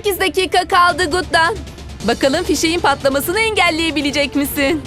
18 dakika kaldı Gut'tan. Bakalım fişeğin patlamasını engelleyebilecek misin?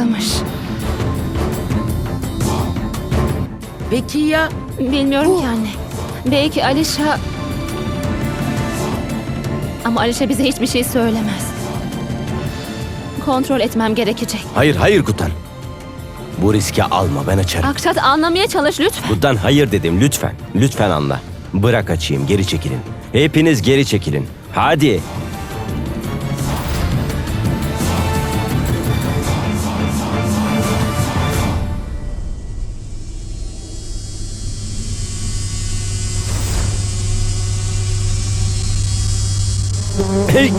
Saklamış? Peki ya Bilmiyorum ki anne. Belki Alişa... Ama Alişa bize hiçbir şey söylemez. Kontrol etmem gerekecek. Hayır hayır Gutan. Bu riski alma ben açarım. Akşat anlamaya çalış lütfen. Gutan hayır dedim lütfen. Lütfen anla. Bırak açayım geri çekilin. Hepiniz geri çekilin. Hadi. Hey!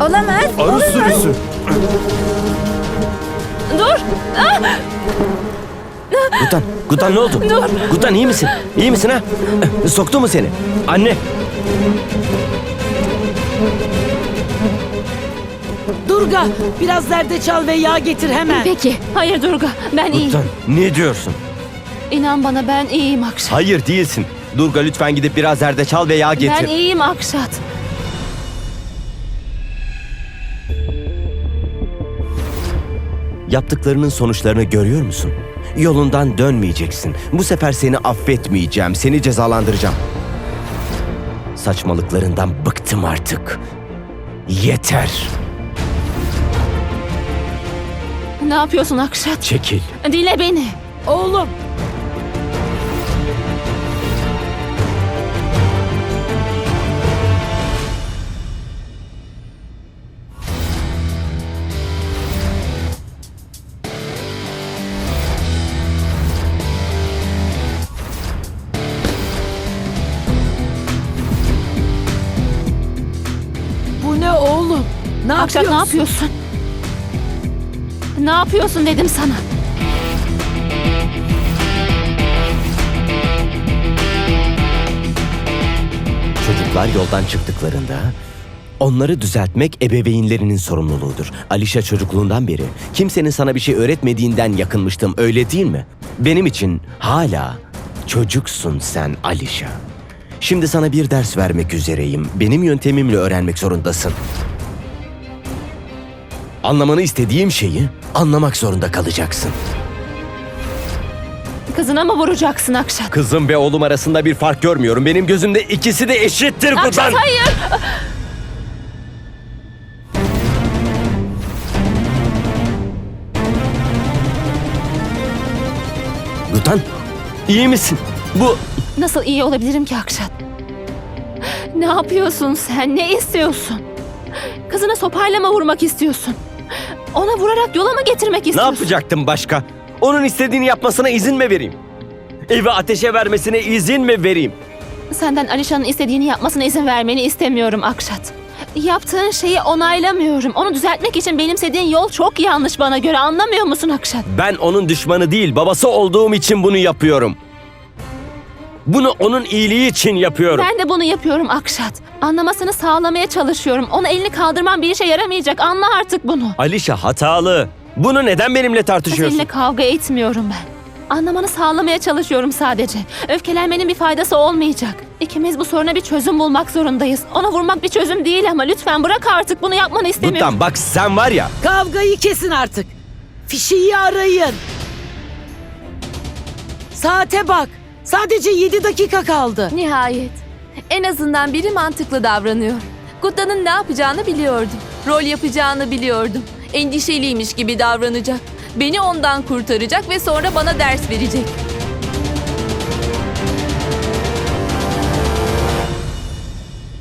Olamaz. Arı sürüsü. Dur! Gutan, Gutan ne oldu? Dur. Gutan iyi misin? İyi misin ha? Soktu mu seni? Anne. Durga biraz zerdeçal ve yağ getir hemen. Peki. Hayır Durga. Ben iyiyim. Gutan ne diyorsun? İnan bana ben iyiyim Akşat. Hayır değilsin. Durga lütfen gidip biraz zerdeçal ve yağ getir. Ben iyiyim Akşat. Yaptıklarının sonuçlarını görüyor musun? Yolundan dönmeyeceksin. Bu sefer seni affetmeyeceğim. Seni cezalandıracağım. Saçmalıklarından bıktım artık. Yeter. Ne yapıyorsun Akşat? Çekil. Dinle beni. Oğlum Akşat ne yapıyorsun? yapıyorsun? Ne yapıyorsun dedim sana. Çocuklar yoldan çıktıklarında onları düzeltmek ebeveynlerinin sorumluluğudur. Alişa çocukluğundan beri kimsenin sana bir şey öğretmediğinden yakınmıştım öyle değil mi? Benim için hala çocuksun sen Alişa. Şimdi sana bir ders vermek üzereyim. Benim yöntemimle öğrenmek zorundasın. Anlamanı istediğim şeyi anlamak zorunda kalacaksın. Kızına mı vuracaksın Akşat? Kızım ve oğlum arasında bir fark görmüyorum. Benim gözümde ikisi de eşittir Kutan. Akşat hayır. Kutan, iyi misin? Bu Nasıl iyi olabilirim ki Akşat? Ne yapıyorsun sen? Ne istiyorsun? Kızına sopayla mı vurmak istiyorsun? Ona vurarak yola mı getirmek Ne istiyorsun? yapacaktım başka? Onun istediğini yapmasına izin mi vereyim? Evi ateşe vermesine izin mi vereyim? Senden Alişan'ın istediğini yapmasına izin vermeni istemiyorum Akşat. Yaptığın şeyi onaylamıyorum. Onu düzeltmek için benimsediğin yol çok yanlış bana göre. Anlamıyor musun Akşat? Ben onun düşmanı değil, babası olduğum için bunu yapıyorum. Bunu onun iyiliği için yapıyorum. Ben de bunu yapıyorum Akşat. Anlamasını sağlamaya çalışıyorum. Ona elini kaldırman bir işe yaramayacak. Anla artık bunu. Alişa hatalı. Bunu neden benimle tartışıyorsun? Seninle kavga etmiyorum ben. Anlamanı sağlamaya çalışıyorum sadece. Öfkelenmenin bir faydası olmayacak. İkimiz bu soruna bir çözüm bulmak zorundayız. Ona vurmak bir çözüm değil ama lütfen bırak artık bunu yapmanı istemiyorum. Guttan bak sen var ya. Kavgayı kesin artık. Fişeyi arayın. Saate bak. Sadece 7 dakika kaldı. Nihayet. En azından biri mantıklı davranıyor. Guta'nın ne yapacağını biliyordum. Rol yapacağını biliyordum. Endişeliymiş gibi davranacak. Beni ondan kurtaracak ve sonra bana ders verecek.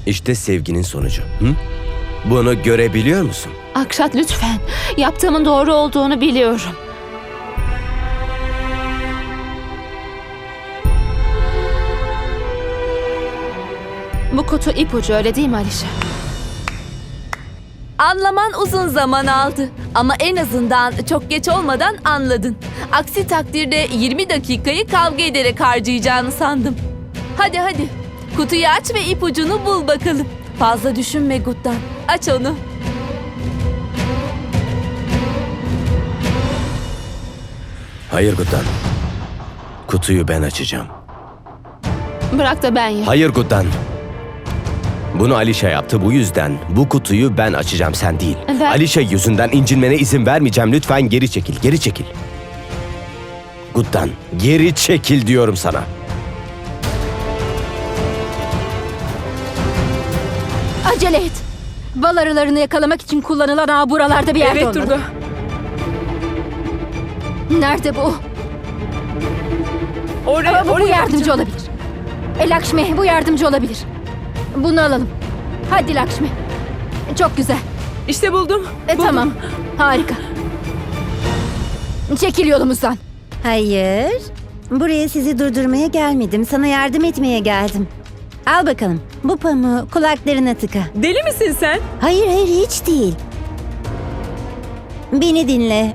İşte sevginin sonucu. Hı? Bunu görebiliyor musun? Akşat lütfen. Yaptığımın doğru olduğunu biliyorum. Bu kutu ipucu öyle değil mi Alişa? Anlaman uzun zaman aldı. Ama en azından çok geç olmadan anladın. Aksi takdirde 20 dakikayı kavga ederek harcayacağını sandım. Hadi hadi. Kutuyu aç ve ipucunu bul bakalım. Fazla düşünme Guttan. Aç onu. Hayır Guddan. Kutuyu ben açacağım. Bırak da ben yap. Hayır Guddan. Bunu Alişa yaptı bu yüzden. Bu kutuyu ben açacağım sen değil. Ben- Alişa yüzünden incinmene izin vermeyeceğim. Lütfen geri çekil, geri çekil. Guddan, geri çekil diyorum sana. Acele et. Bal arılarını yakalamak için kullanılan ağ buralarda bir yerde Evet olmalı. Durga. Nerede bu? Oraya, bu, bu oraya yardımcı olabilir. E, Lakşmi bu yardımcı olabilir. Bunu alalım. Hadi Lakşmi. Çok güzel. İşte buldum. E, buldum. tamam. Harika. Çekil yolumuzdan. Hayır. Buraya sizi durdurmaya gelmedim. Sana yardım etmeye geldim. Al bakalım. Bu pamuğu kulaklarına tıka. Deli misin sen? Hayır hayır hiç değil. Beni dinle.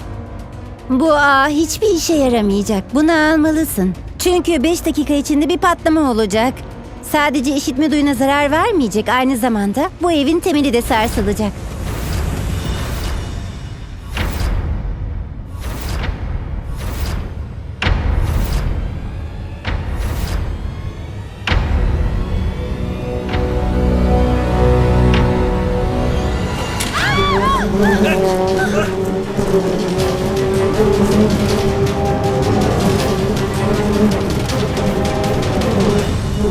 Bu ağ hiçbir işe yaramayacak. Bunu almalısın. Çünkü 5 dakika içinde bir patlama olacak. Sadece işitme duyuna zarar vermeyecek. Aynı zamanda bu evin temeli de sarsılacak.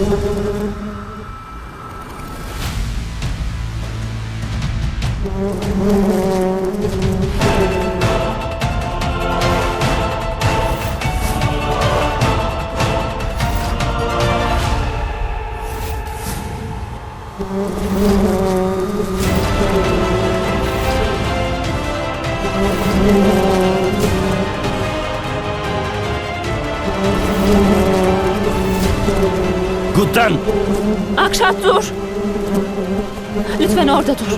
Oh, Guddan! Akşat dur. Lütfen orada dur.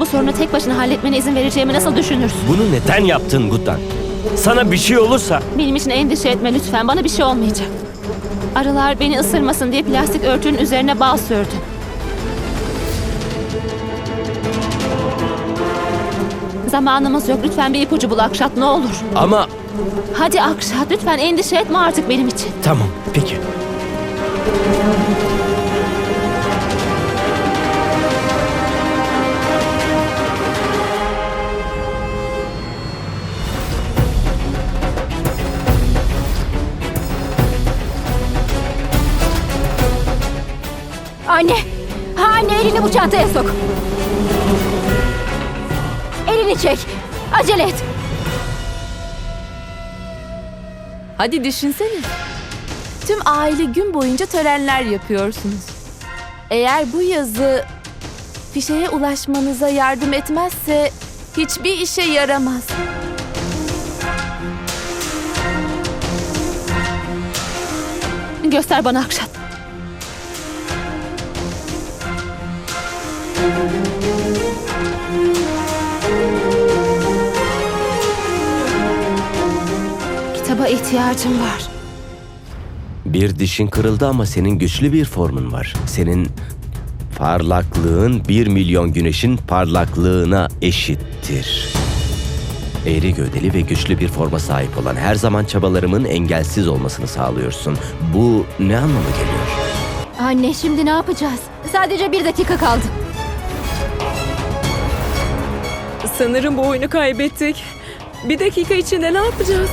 Bu sorunu tek başına halletmene izin vereceğimi nasıl düşünürsün? Bunu neden yaptın Guddan? Sana bir şey olursa Benim için endişe etme lütfen. Bana bir şey olmayacak. Arılar beni ısırmasın diye plastik örtünün üzerine bal sürdüm. Zamanımız yok. Lütfen bir ipucu bul Akşat ne olur. ama Hadi Akşat lütfen endişe etme artık benim için. tamam peki. Anne. Anne elini bu çantaya sok. Elini çek. Acele et. Hadi düşünsene. Tüm aile gün boyunca törenler yapıyorsunuz. Eğer bu yazı fişeye ulaşmanıza yardım etmezse hiçbir işe yaramaz. Göster bana Akşat. Kitaba ihtiyacım var. Bir dişin kırıldı ama senin güçlü bir formun var. Senin parlaklığın bir milyon güneşin parlaklığına eşittir. Eğri gövdeli ve güçlü bir forma sahip olan her zaman çabalarımın engelsiz olmasını sağlıyorsun. Bu ne anlama geliyor? Anne şimdi ne yapacağız? Sadece bir dakika kaldı. Sanırım bu oyunu kaybettik. Bir dakika içinde ne yapacağız?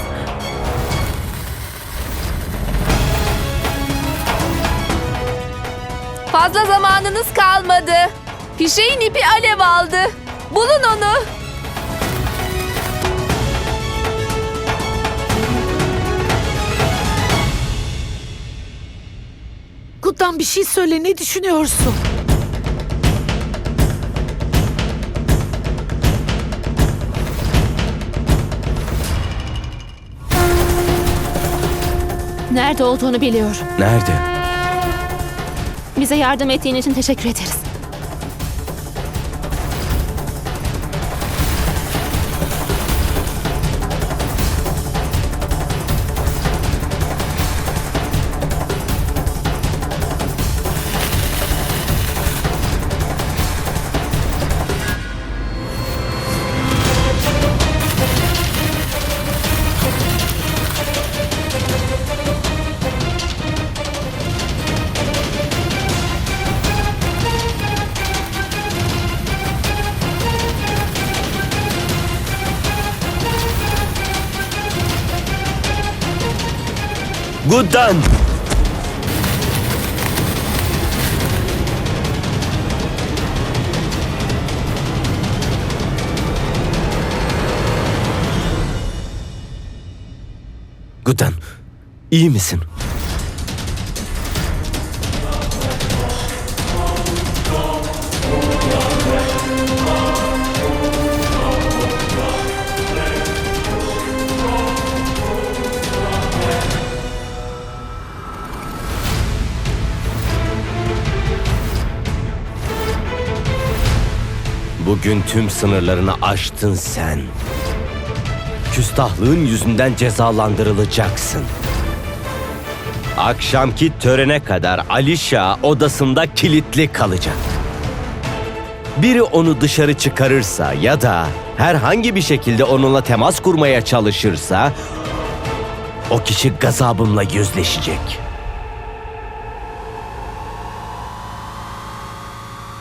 Fazla zamanınız kalmadı. Fişeğin ipi alev aldı. Bulun onu. Kuttan bir şey söyle ne düşünüyorsun? Nerede olduğunu biliyorum. Nerede? Bize yardım ettiğin için teşekkür ederiz. Gudan! Gudan, iyi misin? Bugün tüm sınırlarını aştın sen. Küstahlığın yüzünden cezalandırılacaksın. Akşamki törene kadar Alişa odasında kilitli kalacak. Biri onu dışarı çıkarırsa ya da herhangi bir şekilde onunla temas kurmaya çalışırsa o kişi gazabımla yüzleşecek.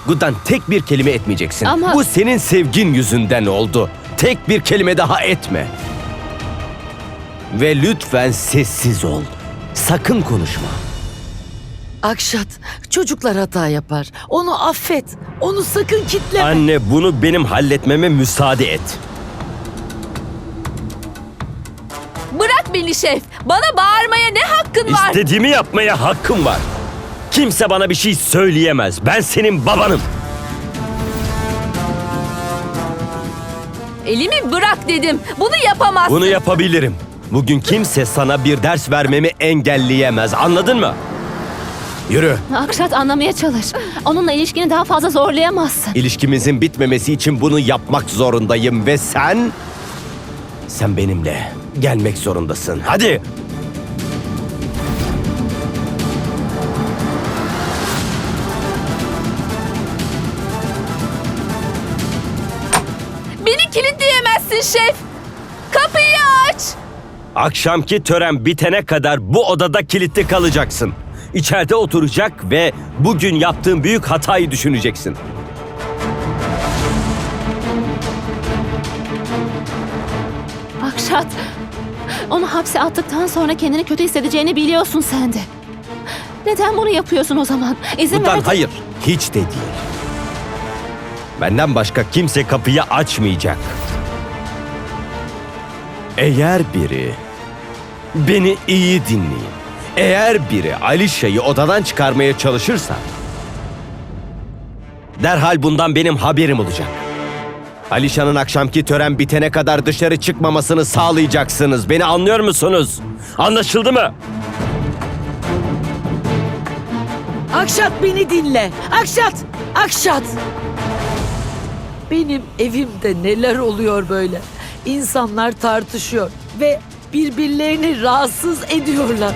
Gudan tek bir kelime etmeyeceksin. Ama- Bu senin sevgin yüzünden oldu. Tek bir kelime daha etme. Ve lütfen sessiz ol. Sakın konuşma. Akşat, çocuklar hata yapar. Onu affet. Onu sakın kitleme. Anne bunu benim halletmeme müsaade et. Bırak beni şef. Bana bağırmaya ne hakkın var? İstediğimi yapmaya hakkım var. Kimse bana bir şey söyleyemez. Ben senin babanım. Elimi bırak dedim. Bunu yapamazsın. Bunu yapabilirim. Bugün kimse sana bir ders vermemi engelleyemez. Anladın mı? Yürü. Akşat anlamaya çalış. Onunla ilişkini daha fazla zorlayamazsın. İlişkimizin bitmemesi için bunu yapmak zorundayım ve sen... Sen benimle gelmek zorundasın. Hadi. Akşamki tören bitene kadar bu odada kilitli kalacaksın. İçeride oturacak ve bugün yaptığın büyük hatayı düşüneceksin. Akşat, onu hapse attıktan sonra kendini kötü hissedeceğini biliyorsun sen de. Neden bunu yapıyorsun o zaman? İzin Bundan ver. hayır, hiç de değil. Benden başka kimse kapıyı açmayacak. Eğer biri beni iyi dinleyin. Eğer biri Alişa'yı odadan çıkarmaya çalışırsa derhal bundan benim haberim olacak. Alişa'nın akşamki tören bitene kadar dışarı çıkmamasını sağlayacaksınız. Beni anlıyor musunuz? Anlaşıldı mı? Akşat beni dinle. Akşat! Akşat! Benim evimde neler oluyor böyle? İnsanlar tartışıyor ve birbirlerini rahatsız ediyorlar.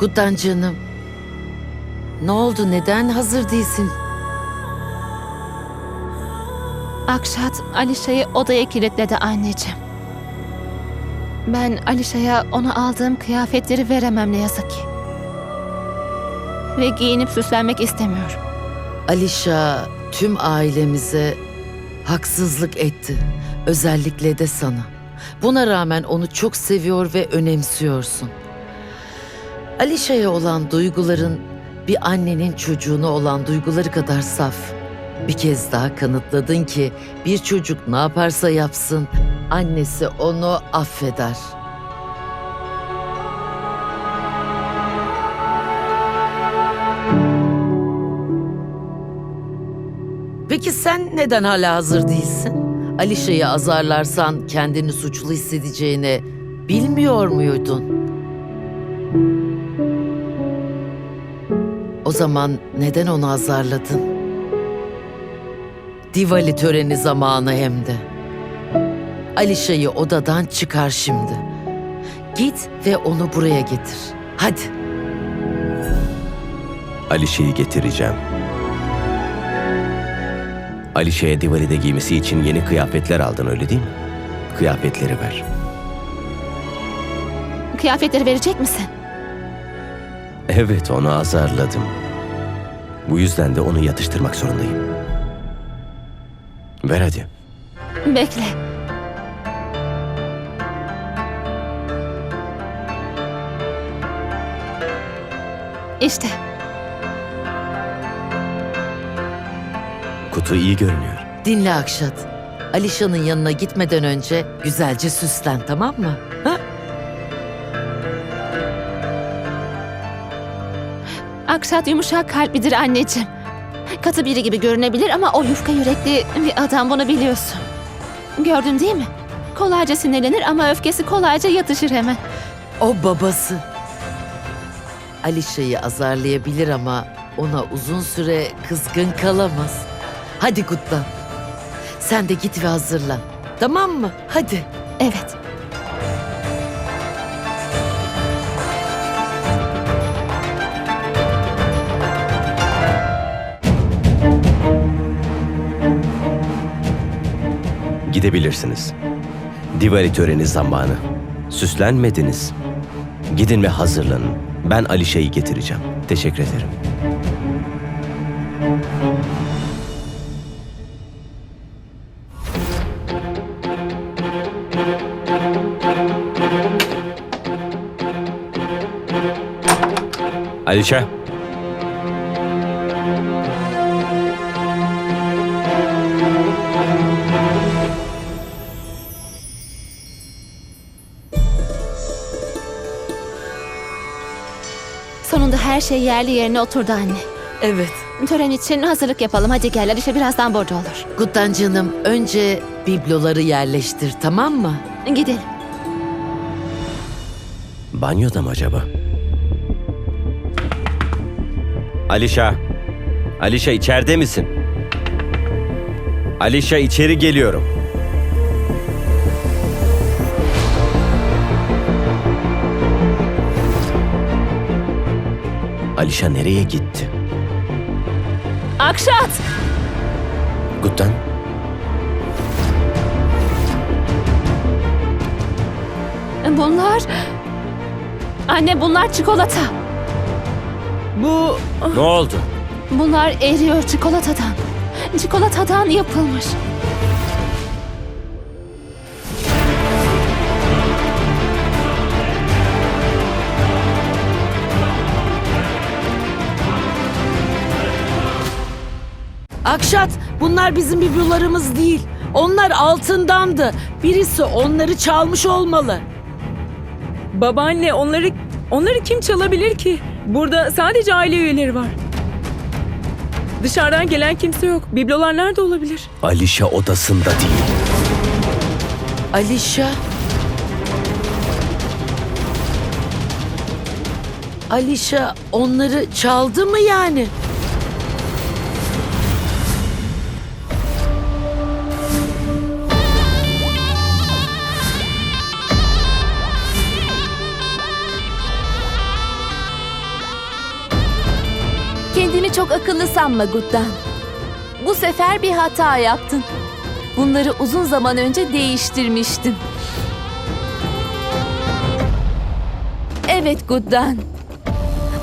Guddan canım. Ne oldu? Neden hazır değilsin? Akşat, Alişa'yı odaya kilitledi anneciğim. Ben Alişa'ya ona aldığım kıyafetleri veremem ne yazık ki. Ve giyinip süslenmek istemiyorum. Alişa tüm ailemize haksızlık etti. Özellikle de sana. Buna rağmen onu çok seviyor ve önemsiyorsun. Alişa'ya olan duyguların bir annenin çocuğuna olan duyguları kadar saf. Bir kez daha kanıtladın ki bir çocuk ne yaparsa yapsın annesi onu affeder. Peki sen neden hala hazır değilsin? Alişa'yı azarlarsan kendini suçlu hissedeceğini bilmiyor muydun? O zaman neden onu azarladın? Diwali töreni zamanı hem de. Alişa'yı odadan çıkar şimdi. Git ve onu buraya getir. Hadi. Alişe'yi getireceğim. Alişe'ye Diwali'de giymesi için yeni kıyafetler aldın öyle değil mi? Kıyafetleri ver. Kıyafetleri verecek misin? Evet onu azarladım. Bu yüzden de onu yatıştırmak zorundayım. Ver hadi. Bekle. İşte Kutu iyi görünüyor. Dinle Akşat. Alişan'ın yanına gitmeden önce güzelce süslen tamam mı? Ha? Akşat yumuşak kalplidir anneciğim. Katı biri gibi görünebilir ama o yufka yürekli bir adam bunu biliyorsun. Gördün değil mi? Kolayca sinirlenir ama öfkesi kolayca yatışır hemen. O babası. Alişa'yı azarlayabilir ama ona uzun süre kızgın kalamaz. Hadi Guttan. Sen de git ve hazırlan. Tamam mı? Hadi. Evet. Gidebilirsiniz. Diwali töreni zamanı. Süslenmediniz. Gidin ve hazırlanın. Ben Alişe'yi getireceğim. Teşekkür ederim. Alişe. Sonunda her şey yerli yerine oturdu anne. Evet. Tören için hazırlık yapalım. Hadi gel Alişe birazdan burada olur. Guttan canım önce bibloları yerleştir tamam mı? Gidelim. Banyoda mı acaba? Alişa. Alişa içeride misin? Alişa içeri geliyorum. Alişa nereye gitti? Akşat! Guttan. Bunlar... Anne bunlar çikolata. Bu Ne oldu? Bunlar eriyor çikolatadan. Çikolatadan yapılmış. Akşat, bunlar bizim biblolarımız değil. Onlar altındandı. Birisi onları çalmış olmalı. babaanne onları onları kim çalabilir ki? Burada sadece aile üyeleri var. Dışarıdan gelen kimse yok. Biblolar nerede olabilir? Alişa odasında değil. Alişa. Alişa onları çaldı mı yani? Çok akıllı sanma Guddan. Bu sefer bir hata yaptın. Bunları uzun zaman önce değiştirmiştim. Evet Guddan.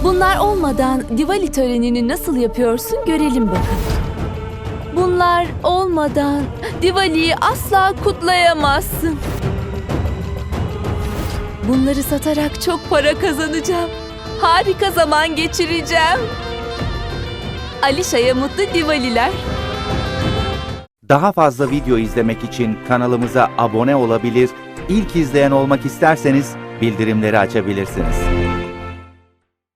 Bunlar olmadan Diwali törenini nasıl yapıyorsun görelim bakalım. Bunlar olmadan Diwali'yi asla kutlayamazsın. Bunları satarak çok para kazanacağım. Harika zaman geçireceğim. Alişa'ya mutlu Diwaliler. Daha fazla video izlemek için kanalımıza abone olabilir, ilk izleyen olmak isterseniz bildirimleri açabilirsiniz.